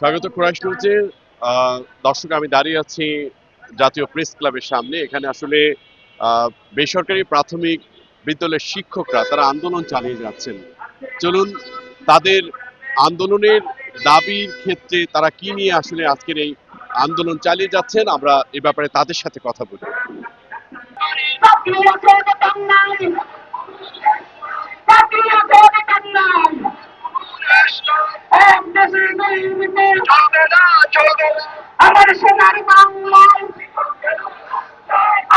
স্বাগত নিউজে আহ, দর্শক আমি দাঁড়িয়ে আছি জাতীয় প্রেস ক্লাবের সামনে। এখানে আসলে বেসরকারি প্রাথমিক বিদ্যালয়ের শিক্ষকরা তারা আন্দোলন চালিয়ে যাচ্ছেন। চলুন তাদের আন্দোলনের দাবির ক্ষেত্রে তারা কি নিয়ে আসলে আজকের এই আন্দোলন চালিয়ে যাচ্ছেন আমরা এ ব্যাপারে তাদের সাথে কথা বলি। আমার সোনার বাংলায়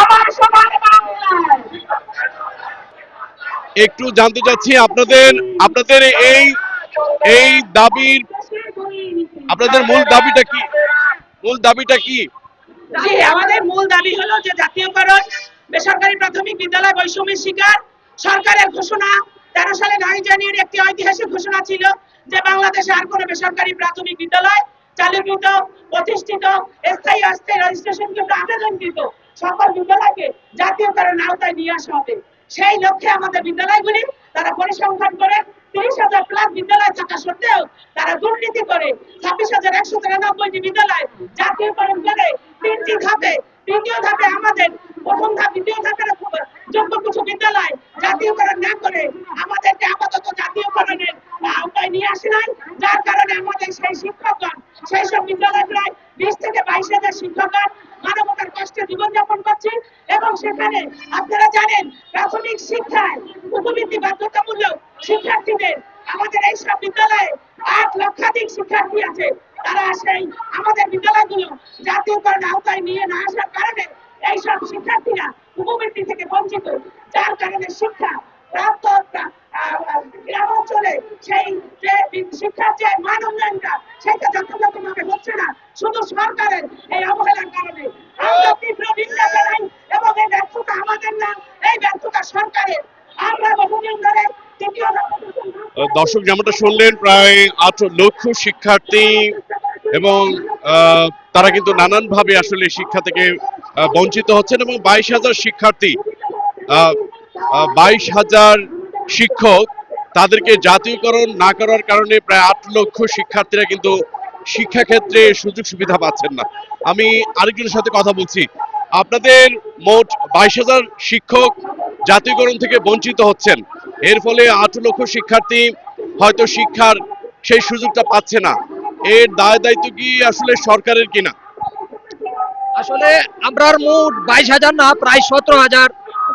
আমার সোনার বাংলায় একটু জানতে চাচ্ছি আপনাদের আপনাদের এই এই দাবির আপনাদের মূল দাবিটা কি? মূল দাবিটা কি? জি আমাদের মূল দাবি হলো যে জাতীয়করণ বেসরকারি প্রাথমিক বিদ্যালয় বৈষম্যের শিকার সরকারের ঘোষণা তেরো সালে নয় একটি ঐতিহাসিক ঘোষণা ছিল যে বাংলাদেশে আর কোনো বেসরকারি প্রাথমিক বিদ্যালয় চালুকৃত প্রতিষ্ঠিত, স্থায়ী অস্থায়ী রেজিস্ট্রেশন কিন্তু আবেদনকৃত সকল বিদ্যালয়কে জাতীয়করণ আওতায় নিয়ে আসা হবে। সেই লক্ষ্যে আমাদের বিদ্যালয়গুলি তারা পরিসংখ্যান করে তিরিশ হাজার প্লাস বিদ্যালয় থাকা সত্ত্বেও তারা দুর্নীতি করে ছাব্বিশ হাজার একশো তিরানব্বইটি বিদ্যালয় জাতীয়করণ করে তিনটি ধাপে, তৃতীয় ধাপে আমাদের, প্রথম ধাপ, দ্বিতীয় ধাপের যোগ্য কিছু বিদ্যালয় জাতীয়করণ না করে আমাদেরকে আপাতত জাতীয়করণের আওতায় নিয়ে আসে নাই। যার কারণে আমাদের সেই শিক্ষকগণ, সেই সব বিদ্যালয় প্রায় বিশ থেকে বাইশ হাজার শিক্ষকগণ মানবতার কষ্টে জীবনযাপন করছে এবং সেখানে আপনারা জানেন প্রাথমিক শিক্ষায় উপবৃত্তি বাধ্যতামূলক শিক্ষার্থীদের আমাদের এই সব বিদ্যালয়ে আট লক্ষাধিক শিক্ষার্থী আছে। তারা সেই আমাদের বিদ্যালয়গুলো জাতীয়করণ আওতায় নিয়ে না আসার কারণে এই সব শিক্ষার্থীরা উপবৃত্তি থেকে বঞ্চিত যার কারণে শিক্ষা প্রাপ্ত প্রা- আহ, আহ, গ্রাম অঞ্চলে সেই শিক্ষার যে মান সেটা যথাযথভাবে হচ্ছে না। শুধু সরকারের এই অবহেলার কারণে। আমরা তীব্র নিন্দা জানাই এবং এই ব্যর্থতা আমাদের না এই ব্যর্থতা সরকারের। আমরা বহুদিন ধরে দর্শক যেমনটা শুনলেন প্রায় আঠারো লক্ষ শিক্ষার্থী এবং তারা কিন্তু নানানভাবে আসলে শিক্ষা থেকে বঞ্চিত হচ্ছেন এবং বাইশ হাজার শিক্ষার্থী বাইশ হাজার শিক্ষক তাদেরকে জাতীয়করণ না করার কারণে প্রায় আট লক্ষ শিক্ষার্থীরা কিন্তু শিক্ষাক্ষেত্রে সুযোগ সুবিধা পাচ্ছেন না। আমি আরেকজনের সাথে কথা বলছি। আপনাদের মোট বাইশ হাজার শিক্ষক জাতীয়করণ থেকে বঞ্চিত হচ্ছেন। এর ফলে আট লক্ষ শিক্ষার্থী হয়তো শিক্ষার সেই সুযোগটা পাচ্ছে না। এর দায় দায়িত্ব কি আসলে সরকারের কিনা? আসলে আমরার মোট বাইশ হাজার না, প্রায় সতেরো হাজার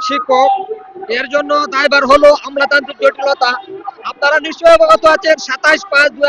শিক্ষক। এর জন্য দায়বার হলো আমলাতান্ত্রিক জটিলতা। আপনারা নিশ্চয়ই অবগত আছেন, সাতাশ পাঁচ দু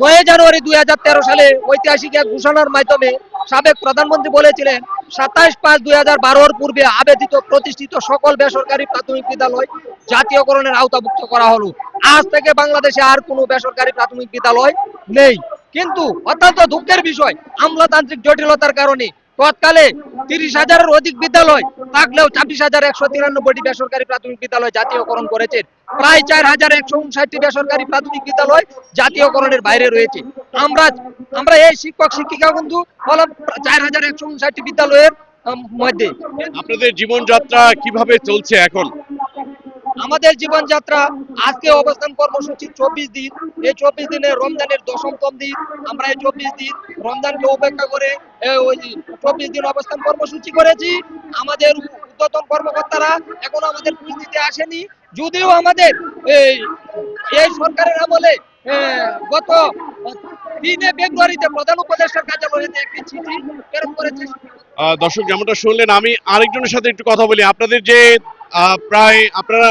নয় জানুয়ারি দুই হাজার তেরো সালে ঐতিহাসিক এক ঘোষণার মাধ্যমে সাবেক প্রধানমন্ত্রী বলেছিলেন, সাতাশ পাঁচ দুই হাজার বারোর পূর্বে আবেদিত প্রতিষ্ঠিত সকল বেসরকারি প্রাথমিক বিদ্যালয় জাতীয়করণের আওতাভুক্ত করা হলো। আজ থেকে বাংলাদেশে আর কোনো বেসরকারি প্রাথমিক বিদ্যালয় নেই। কিন্তু অত্যন্ত দুঃখের বিষয়, আমলাতান্ত্রিক জটিলতার কারণে তৎকালে তিরিশ হাজারের অধিক বিদ্যালয় থাকলেও ছাব্বিশ হাজার একশো তিরানব্বইটি বেসরকারি প্রাথমিক বিদ্যালয় জাতীয়করণ করেছেন প্রায় চার হাজার একশো উনষাটটি বেসরকারি প্রাথমিক বিদ্যালয় জাতীয়করণের বাইরে রয়েছে। আমরা আমরা এই শিক্ষক শিক্ষিকা বন্ধু হলাম চার হাজার একশো উনষাটটি বিদ্যালয়ের মধ্যে। আপনাদের জীবনযাত্রা কীভাবে চলছে এখন? আমাদের জীবনযাত্রা আজকে অবস্থান কর্মসূচি চব্বিশ দিন। এই চব্বিশ দিনে রমজানের দশমতম দিন আমরা এই চব্বিশ দিন রমজানকে উপেক্ষা করে ওই চব্বিশ দিন অবস্থান কর্মসূচি করেছি। আমাদের উদ্যতন কর্মকর্তারা এখনও আমাদের পরিস্থিতি আসেনি। যদিও আমাদের এই এই সরকারের আমলে গত তিনে ফেব্রুয়ারিতে প্রধান উপদেষ্টার কার্যালয়ে একটি চিঠি প্রেরণ করেছে। দর্শক, যেমনটা শুনলেন, আমি আরেকজনের সাথে একটু কথা বলি। আপনাদের যে প্রায়, আপনারা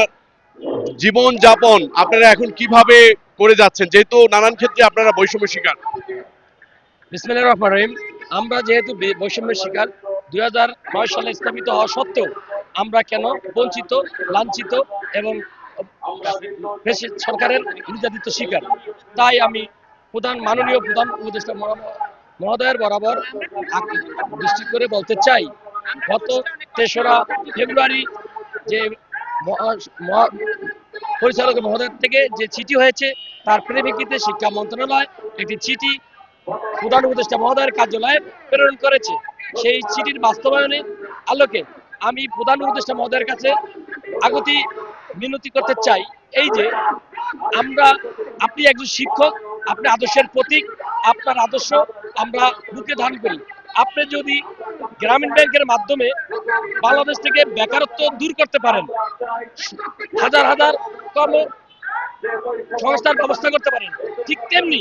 জীবন যাপন আপনারা এখন কীভাবে করে যাচ্ছেন, যেহেতু নানান ক্ষেত্রে আপনারা বৈষম্য শিকার। বিসমিল্লাহির রহমানির রহিম। আমরা যেহেতু বৈষম্যের শিকার, দুই হাজার নয় সালে স্থাপিত হওয়া সত্ত্বেও আমরা কেন বঞ্চিত, লাঞ্ছিত এবং সরকারের নির্যাতিত শিকার? তাই আমি প্রধান মাননীয় প্রধান উপদেষ্টা মহা- মহোদয়ের বরাবর দৃষ্টি করে বলতে চাই, গত তেসরা ফেব্রুয়ারি যে পরিচালক মহোদয়ের থেকে যে চিঠি হয়েছে, তার পরিপ্রেক্ষিতে শিক্ষা মন্ত্রণালয় একটি চিঠি প্রধান উপদেষ্টা মহোদয়ের কার্যালয়ে প্রেরণ করেছে। সেই চিঠির বাস্তবায়নে আলোকে আমি প্রধান উপদেষ্টা মহোদয়ের কাছে আগতি মিনতি করতে চাই, এই যে আমরা, আপনি একজন শিক্ষক, আপনি আদর্শের প্রতীক, আপনার আদর্শ আমরা বুকে ধারণ করি। আপনি যদি গ্রামীণ ব্যাংকের মাধ্যমে বাংলাদেশ থেকে বেকারত্ব দূর করতে পারেন, হাজার হাজার কর্ম সংস্থার ব্যবস্থা করতে পারেন। ঠিক তেমনি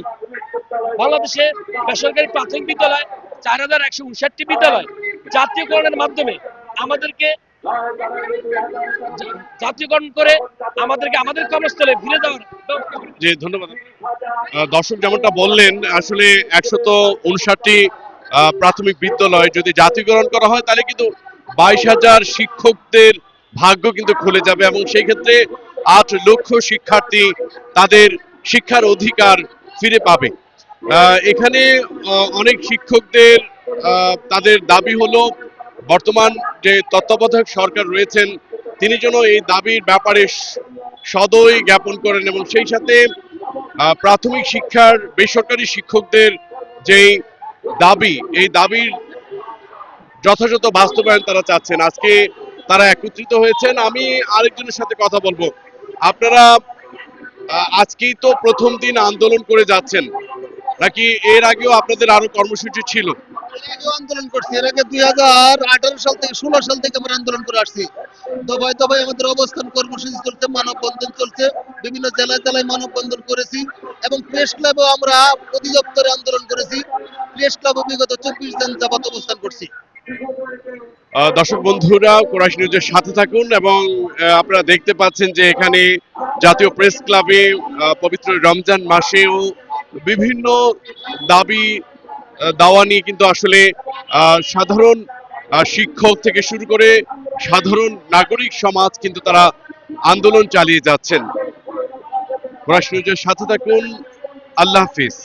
বাংলাদেশে বেসরকারি প্রাথমিক বিদ্যালয় চার হাজার একশো উনষাটটি বিদ্যালয় জাতীয়করণের মাধ্যমে আমাদেরকে জাতীয়করণ করে আমাদেরকে আমাদের কর্মস্থলে ফিরে দেওয়ার যে ধন্যবাদ। দর্শক যেমনটা বললেন, আসলে একশত উনষাটটি প্রাথমিক বিদ্যালয় যদি জাতীয়করণ করা হয়, তাহলে কিন্তু বাইশ হাজার শিক্ষকদের ভাগ্য কিন্তু খুলে যাবে এবং সেই ক্ষেত্রে আট লক্ষ শিক্ষার্থী তাদের শিক্ষার অধিকার ফিরে পাবে। এখানে অনেক শিক্ষকদের তাদের দাবি হলো, বর্তমান যে তত্ত্বাবধায়ক সরকার রয়েছেন, তিনি যেন এই দাবির ব্যাপারে সদয় জ্ঞাপন করেন এবং সেই সাথে প্রাথমিক শিক্ষার বেসরকারি শিক্ষকদের যেই দাবি, এই দাবির যথাযথ বাস্তবায়ন তারা চাচ্ছেন। আজকে তারা একত্রিত হয়েছেন। আমি আরেকজনের সাথে কথা বলব। আপনারা আজকেই তো প্রথম দিন আন্দোলন করে যাচ্ছেন। নাকি এর আগেও আপনাদের আরও কর্মসূচি ছিল? আন্দোলন করছি। এর আগে দুই হাজার আঠারো সাল থেকে, ষোলো সাল থেকে আমরা আন্দোলন করে আসছি। দফায় দফায় আমাদের অবস্থান, কর্মসূচি চলছে, মানববন্ধন চলছে। বিভিন্ন জেলায় জেলায় মানববন্ধন করেছি এবং প্রেস ক্লাবেও আমরা অধিদপ্তরে আন্দোলন করেছি। প্রেস ক্লাবও বিগত চব্বিশ দিন যাবত অবস্থান করছি। দর্শক বন্ধুরা কোরাস নিউজের সাথে থাকুন এবং আপনারা দেখতে পাচ্ছেন যে এখানে জাতীয় প্রেস ক্লাবে পবিত্র রমজান মাসেও বিভিন্ন দাবি দাওয়া নিয়ে কিন্তু আসলে সাধারণ শিক্ষক থেকে শুরু করে সাধারণ নাগরিক সমাজ কিন্তু তারা আন্দোলন চালিয়ে যাচ্ছেন। কোরাস নিউজের সাথে থাকুন, আল্লাহ হাফিজ।